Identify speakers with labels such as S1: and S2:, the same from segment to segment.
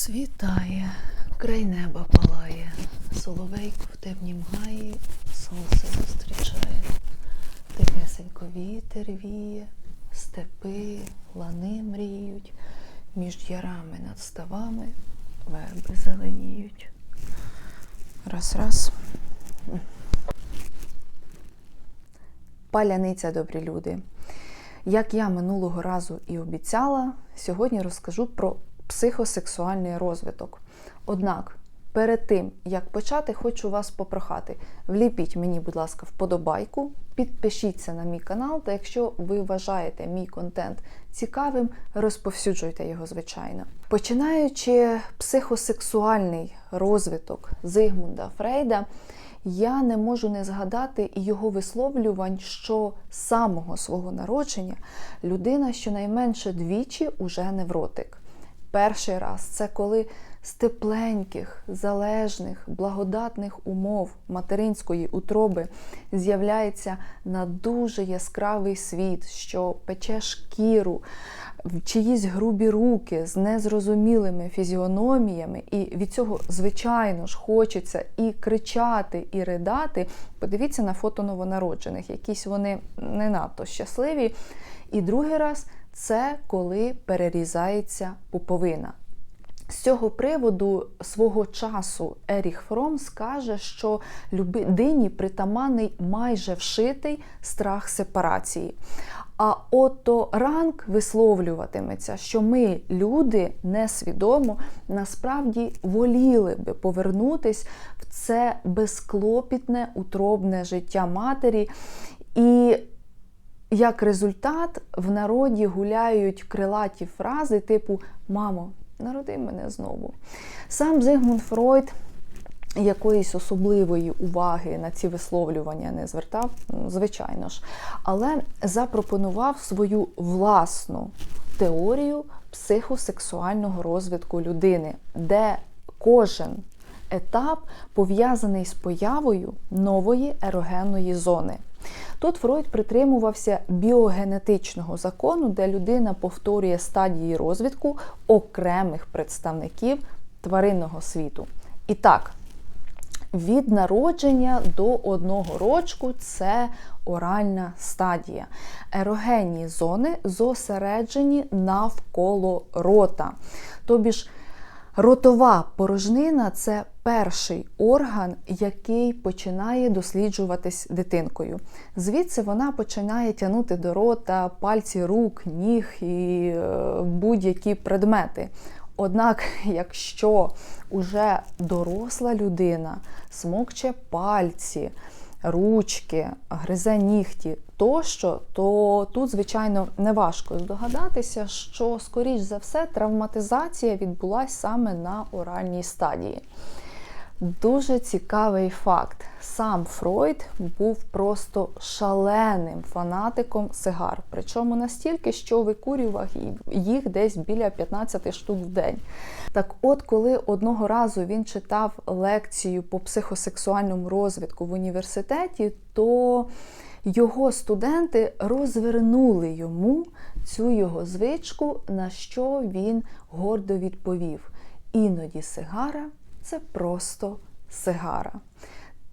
S1: Світає, край неба палає, соловейко в темнім гаї сонце зустрічає. Тихесенько вітер віє, степи, лани мріють, між ярами над ставами верби зеленіють. Раз, раз. Паляниця, добрі люди. Як я минулого разу і обіцяла, сьогодні розкажу про психосексуальний розвиток. Однак, перед тим, як почати, хочу вас попрохати. Вліпіть мені, будь ласка, вподобайку, підпишіться на мій канал, та якщо ви вважаєте мій контент цікавим, розповсюджуйте його, звичайно. Починаючи психосексуальний розвиток Зигмунда Фрейда, я не можу не згадати і його висловлювань, що самого свого народження людина щонайменше двічі уже невротик. Перший раз це коли з тепленьких, залежних, благодатних умов материнської утроби з'являється на дуже яскравий світ, що пече шкіру, в чиїсь грубі руки з незрозумілими фізіономіями, і від цього, звичайно ж, хочеться і кричати, і ридати. Подивіться на фото новонароджених, якісь вони не надто щасливі. І другий раз це коли перерізається пуповина. З цього приводу свого часу Еріх Фром скаже, що людині притаманний майже вшитий страх сепарації. А ото ранг висловлюватиметься, що ми, люди, несвідомо, насправді воліли би повернутись в це безклопітне утробне життя матері. І як результат в народі гуляють крилаті фрази типу Мамо, народи мене знову. Сам Зигмунд Фройд якоїсь особливої уваги на ці висловлювання не звертав, звичайно ж, але запропонував свою власну теорію психосексуального розвитку людини, де кожен етап пов'язаний з появою нової ерогенної зони. Тут Фройд притримувався біогенетичного закону, де людина повторює стадії розвитку окремих представників тваринного світу. І так, від народження до одного рочку це оральна стадія. Ерогенні зони зосереджені навколо рота. Тобі ж Ротова порожнина це перший орган, який починає досліджуватись дитинкою. Звідси вона починає тягнути до рота пальці рук, ніг і е, будь-які предмети. Однак, якщо уже доросла людина смокче пальці, ручки, гризе нігті тощо, то тут, звичайно, не важко здогадатися, що, скоріш за все, травматизація відбулася саме на оральній стадії. Дуже цікавий факт. Сам Фройд був просто шаленим фанатиком сигар. Причому настільки, що викурював їх десь біля 15 штук в день. Так от, коли одного разу він читав лекцію по психосексуальному розвитку в університеті, то його студенти розвернули йому цю його звичку, на що він гордо відповів: іноді сигара це просто сигара.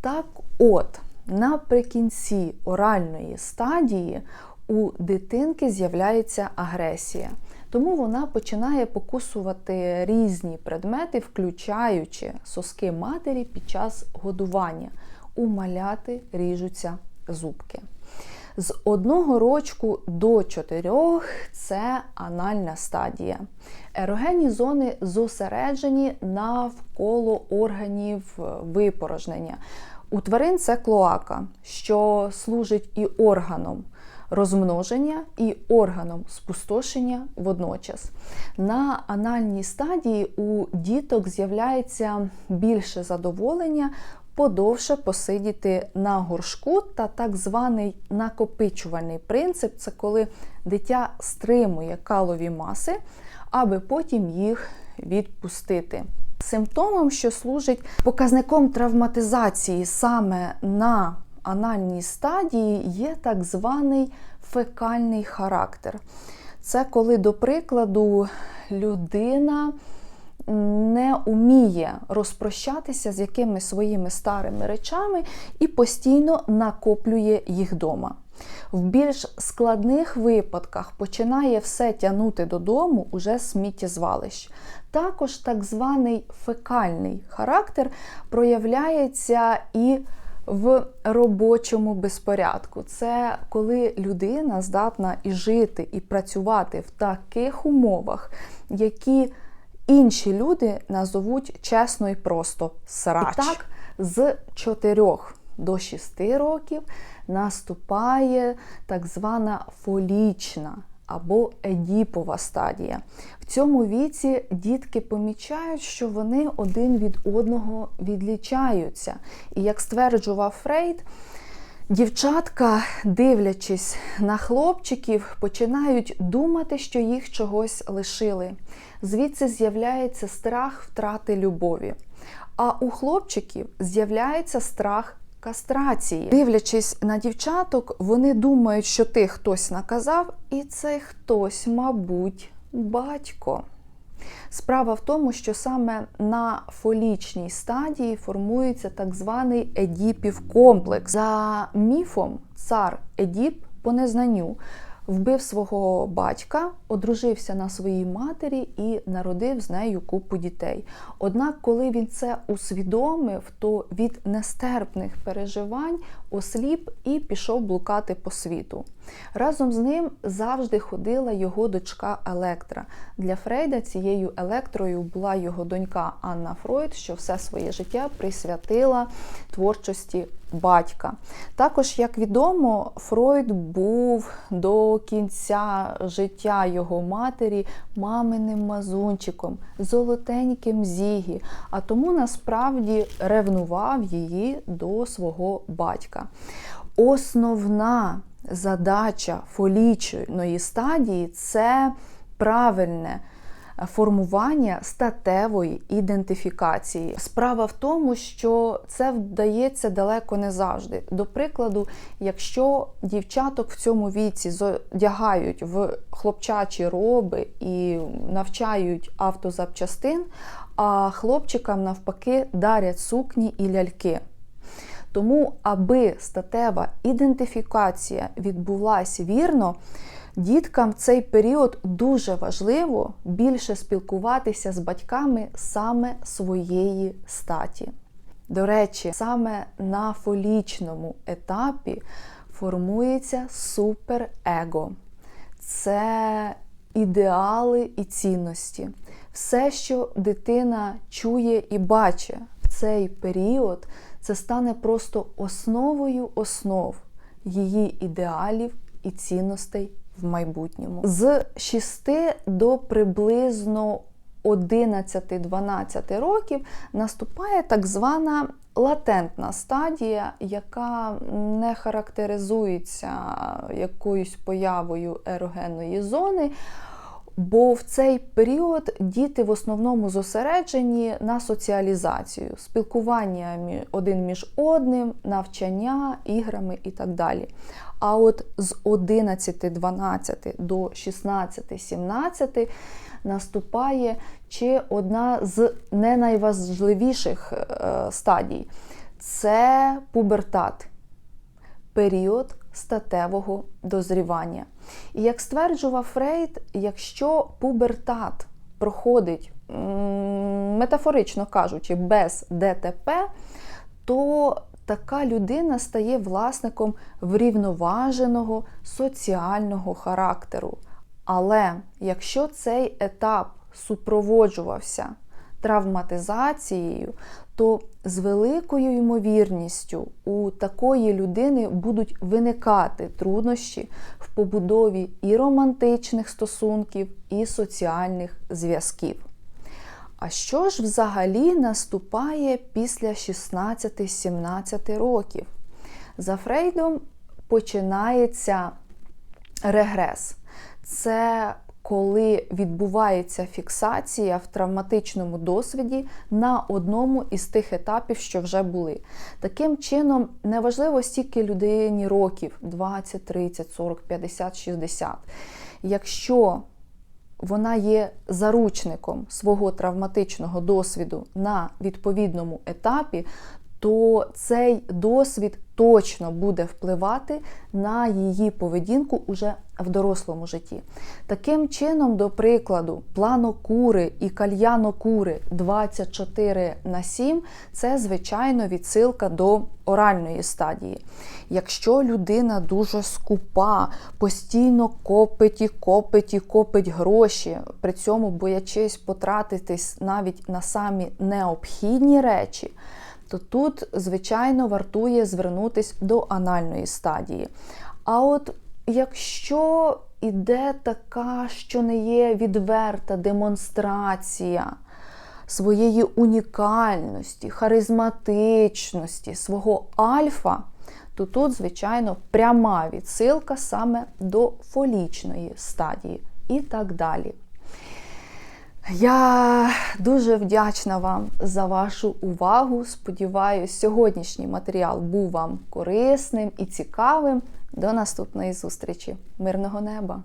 S1: Так от, наприкінці оральної стадії у дитинки з'являється агресія. Тому вона починає покусувати різні предмети, включаючи соски матері під час годування. У маляти ріжуться зубки. З одного рочку до чотирьох це анальна стадія. Ерогенні зони зосереджені навколо органів випорожнення. У тварин це клоака, що служить і органом розмноження, і органом спустошення водночас. На анальній стадії у діток з'являється більше задоволення подовше посидіти на горшку та так званий накопичувальний принцип це коли дитя стримує калові маси, аби потім їх відпустити. Симптомом, що служить показником травматизації саме на анальній стадії, є так званий фекальний характер. Це коли, до прикладу, людина не уміє розпрощатися з якимись своїми старими речами і постійно накоплює їх вдома. В більш складних випадках починає все тягнути додому уже сміттєзвалищ. Також так званий фекальний характер проявляється і в робочому безпорядку. Це коли людина здатна і жити, і працювати в таких умовах, які інші люди назовуть чесно і просто срач. І так, з 4 до 6 років наступає так звана фолічна або едіпова стадія. В цьому віці дітки помічають, що вони один від одного відлічаються. І як стверджував Фрейд, дівчатка, дивлячись на хлопчиків, починають думати, що їх чогось лишили. Звідси з'являється страх втрати любові. А у хлопчиків з'являється страх кастрації. Дивлячись на дівчаток, вони думають, що ти хтось наказав, і цей хтось, мабуть, батько. Справа в тому, що саме на фолічній стадії формується так званий Едіпів комплекс. За міфом, цар Едіп по незнанню вбив свого батька, одружився на своїй матері і народив з нею купу дітей. Однак, коли він це усвідомив, то від нестерпних переживань осліп і пішов блукати по світу. Разом з ним завжди ходила його дочка Електра. Для Фрейда цією електрою була його донька Анна Фройд, що все своє життя присвятила творчості батька. Також, як відомо, Фройд був до кінця життя його матері маминим мазунчиком, золотеньким зігі, а тому насправді ревнував її до свого батька. Основна задача фолічної стадії це правильне формування статевої ідентифікації. Справа в тому, що це вдається далеко не завжди. До прикладу, якщо дівчаток в цьому віці зодягають в хлопчачі роби і навчають автозапчастин, а хлопчикам навпаки дарять сукні і ляльки. Тому, аби статева ідентифікація відбулася вірно, діткам в цей період дуже важливо більше спілкуватися з батьками саме своєї статі. До речі, саме на фолічному етапі формується суперего. Це ідеали і цінності. Все, що дитина чує і бачить цей період це стане просто основою основ її ідеалів і цінностей в майбутньому. З 6 до приблизно 11-12 років наступає так звана латентна стадія, яка не характеризується якоюсь появою ерогенної зони. Бо в цей період діти в основному зосереджені на соціалізацію, спілкування один між одним, навчання, іграми і так далі. А от з 11-12 до 16-17 наступає ще одна з не найважливіших е, стадій це пубертат, період статевого дозрівання. І як стверджував Фрейд, якщо пубертат проходить, метафорично кажучи, без ДТП, то така людина стає власником врівноваженого соціального характеру. Але якщо цей етап супроводжувався травматизацією, то з великою ймовірністю у такої людини будуть виникати труднощі в побудові і романтичних стосунків, і соціальних зв'язків. А що ж взагалі наступає після 16-17 років? За Фрейдом починається регрес. Це коли відбувається фіксація в травматичному досвіді на одному із тих етапів, що вже були. Таким чином, неважливо стільки людині років 20, 30, 40, 50, 60. Якщо вона є заручником свого травматичного досвіду на відповідному етапі, то цей досвід точно буде впливати на її поведінку уже в дорослому житті. Таким чином, до прикладу, планокури і кальянокури 24 на 7 це, звичайно, відсилка до оральної стадії. Якщо людина дуже скупа, постійно копить і копить і копить гроші, при цьому боячись потратитись навіть на самі необхідні речі, то тут, звичайно, вартує звернутись до анальної стадії. А от якщо іде така, що не є відверта демонстрація своєї унікальності, харизматичності, свого альфа, то тут, звичайно, пряма відсилка саме до фолічної стадії і так далі. Я дуже вдячна вам за вашу увагу. Сподіваюсь, сьогоднішній матеріал був вам корисним і цікавим. До наступної зустрічі. Мирного неба!